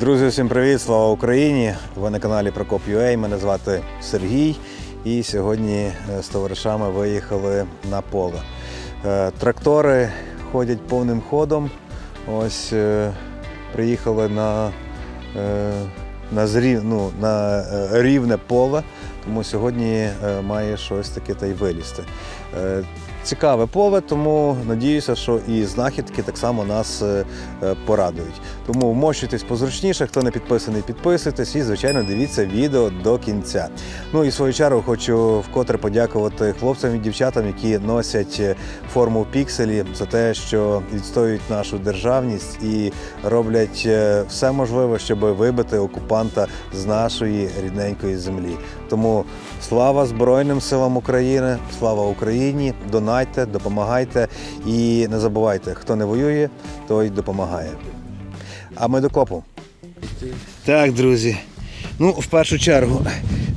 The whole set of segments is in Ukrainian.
Друзі, всім привіт! Слава Україні! Ви на каналі Прокоп.ua. Мене звати Сергій. І сьогодні е, з товаришами виїхали на поле. Е, Трактори ходять повним ходом. Ось е, приїхали на, на, зрів, ну, на рівне поле, тому сьогодні має щось таке та й вилізти. Цікаве поле, тому надіюся, що і знахідки так само нас е, е, порадують. Тому вмощуйтесь позручніше, хто не підписаний, підписуйтесь і, звичайно, дивіться відео до кінця. Ну і в свою чергу хочу вкотре подякувати хлопцям і дівчатам, які носять е, форму пікселі за те, що відстоюють нашу державність і роблять все можливе, щоб вибити окупанта з нашої рідненької землі. Тому слава Збройним силам України, слава Україні! Донайте, допомагайте і не забувайте, хто не воює, той допомагає. А ми до копу. Так, друзі. Ну, в першу чергу,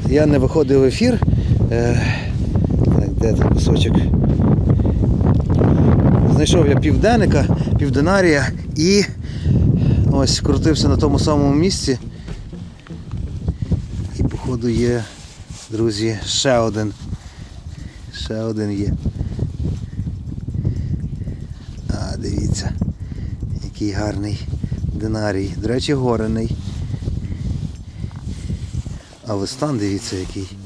я не виходив в ефір. Е, де там кусочок? Знайшов я південника, південарія і ось крутився на тому самому місці. І походу є, друзі, ще один. Ще один є. А, дивіться, який гарний динарій. До речі, горений. Але стан дивіться який.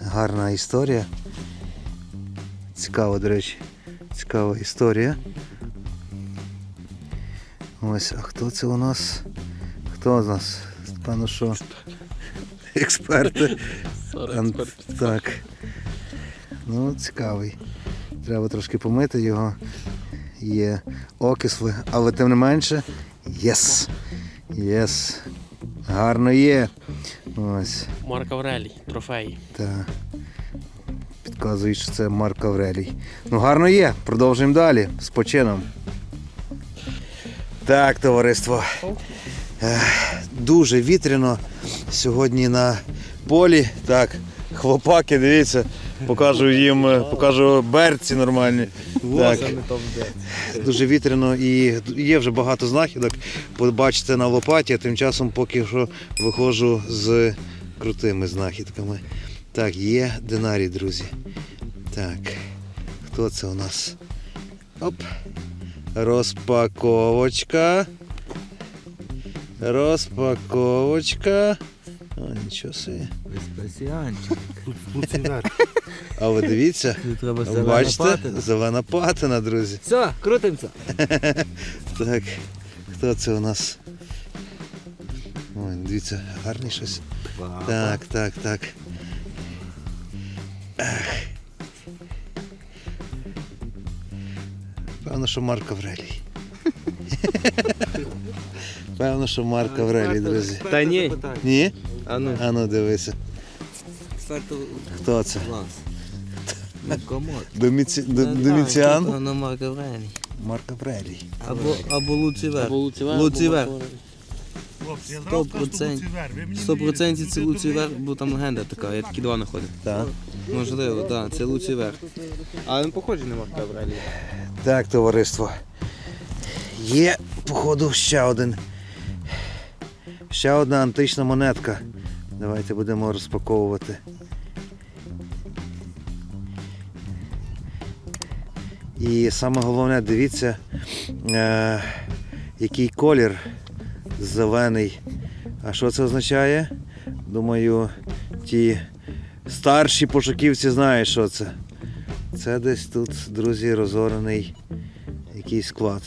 Гарна історія. Цікава, до речі, цікава історія. Ось, а хто це у нас? Хто з нас? Певно, що експерти. Так. Ну, цікавий. Треба трошки помити його. Є окисли, але тим не менше. Єс! Єс! Гарно є. Ось. Марк Аврелій, трофей. Та. Підказують, що це Марк Аврелій. Ну, гарно є. Продовжуємо далі. З почином. Так, товариство. Дуже вітряно сьогодні на полі. Так, хлопаки, дивіться, покажу їм, е, покажу берці нормальні. Так. Дуже вітряно і є вже багато знахідок. Побачите на лопаті, а тим часом поки що виходжу з крутими знахідками. Так, є динарій, друзі. Так, хто це у нас? Оп. Розпаковочка. Розпаковочка. О, нічого собі. Веспасіанчик. А ви дивіться, треба бачите, зелена патина, друзі. Все, крутимося. Так, хто це у нас? Ой, дивіться, гарний щось. Так, так, так. Ех. Певно, що Марк Аврелій. Певно, що Марк Аврелій, друзі. Та ні. Ні? А ну. А ну. Хто це? Клас. Доміці... До- Доміціан? Воно Марк Аврелій. Марк Аврелій. Або, або Луцівер. Або Луцівер. Хлопці, я Сто зразу кажу, процентів. Луцівер. Ви мені це Луцівер, бо там легенда така, я такі два знаходив. Так. Можливо, так, це Луцівер. Але він похожий на Марка Аврелія. Так, товариство. Є, походу, ще один. Ще одна антична монетка. Давайте будемо розпаковувати. І саме головне, дивіться, е, який колір зелений. А що це означає? Думаю, ті старші пошуківці знають, що це. Це десь тут, друзі, розорений якийсь склад.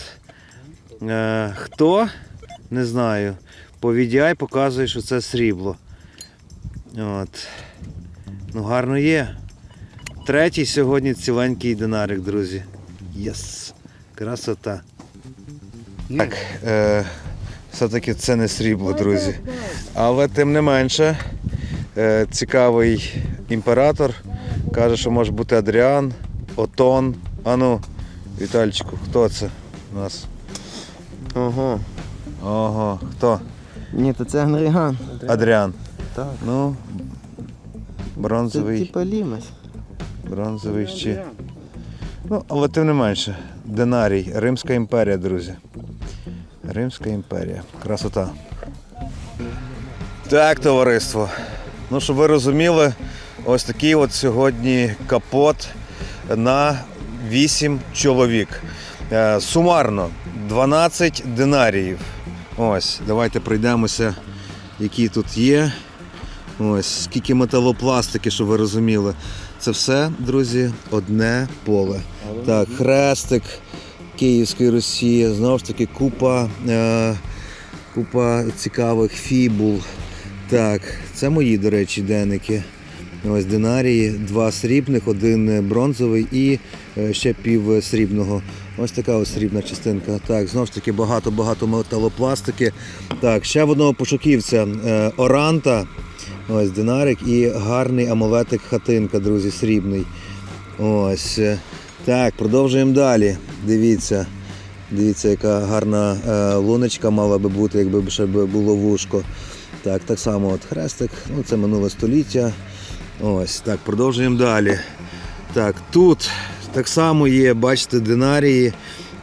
Е, хто? Не знаю. По VDI показує, що це срібло. От. Ну, гарно є. Третій сьогодні ціленький динарик, друзі. Єс. Красота. Так, е, все-таки це не срібло, друзі. Але тим не менше, е, цікавий імператор. Каже, що може бути Адріан, Отон. Ану, Вітальчику, хто це у нас? Ого. Ого, хто? Ні, то це Генріган. Адріан. Так. Ну, Це бронзовий, типа лімес. бронзовий ще. Ну, але тим не менше, Динарій, Римська імперія, друзі. Римська імперія. Красота. Так, товариство. Ну, щоб ви розуміли, ось такий от сьогодні капот на 8 чоловік. Е, Сумарно 12 динаріїв. Ось, давайте пройдемося, які тут є. Ось, скільки металопластики, щоб ви розуміли. Це все, друзі, одне поле. Так, хрестик Київської Росії, знову ж таки, купа, е, купа цікавих фібул. Так, це мої, до речі, денники. Ось динарії, два срібних, один бронзовий і е, ще пів срібного. Ось така ось срібна частинка. Так, знову ж таки багато-багато металопластики. Так, ще в одного пошуківця е, Оранта. Ось динарик і гарний амулетик хатинка, друзі, срібний. Ось. е, Так, продовжуємо далі. Дивіться. Дивіться, яка гарна е, луночка мала би бути, якби ще було вушко. Так, так само от хрестик, ну це минуле століття. Ось, так, продовжуємо далі. Так, тут так само є, бачите, динарії.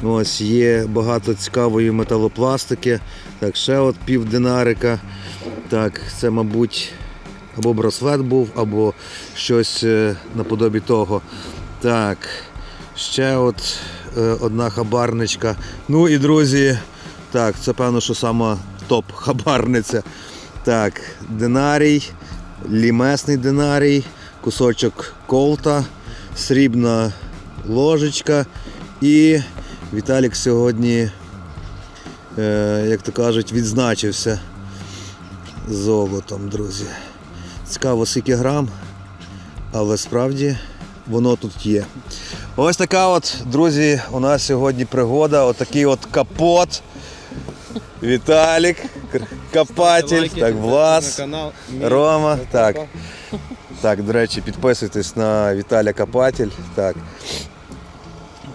Ось є багато цікавої металопластики. Так, ще от пів динарика. Так, це, мабуть, або браслет був, або щось е, наподобі того. Так, ще от е, одна хабарничка. Ну і друзі, так, це певно, що сама топ хабарниця. Так, динарій, лімесний динарій, кусочок колта, срібна ложечка. І Віталік сьогодні, е, як то кажуть, відзначився золотом, друзі. Цікаво, скільки грам, але справді воно тут є. Ось така от, друзі, у нас сьогодні пригода, отакий от капот. Віталік, Копатель, так, Влас, Рома. Так. Так, до речі, підписуйтесь на Віталя Копатель. Так.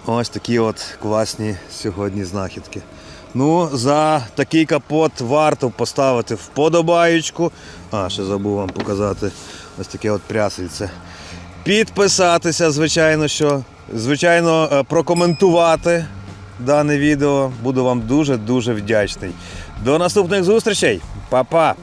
Ось такі от класні сьогодні знахідки. Ну, за такий капот варто поставити вподобаючку. А, ще забув вам показати ось таке от прясельце. Підписатися, звичайно, що. Звичайно, е, прокоментувати дане відео. Буду вам дуже-дуже вдячний. До наступних зустрічей. Па-па!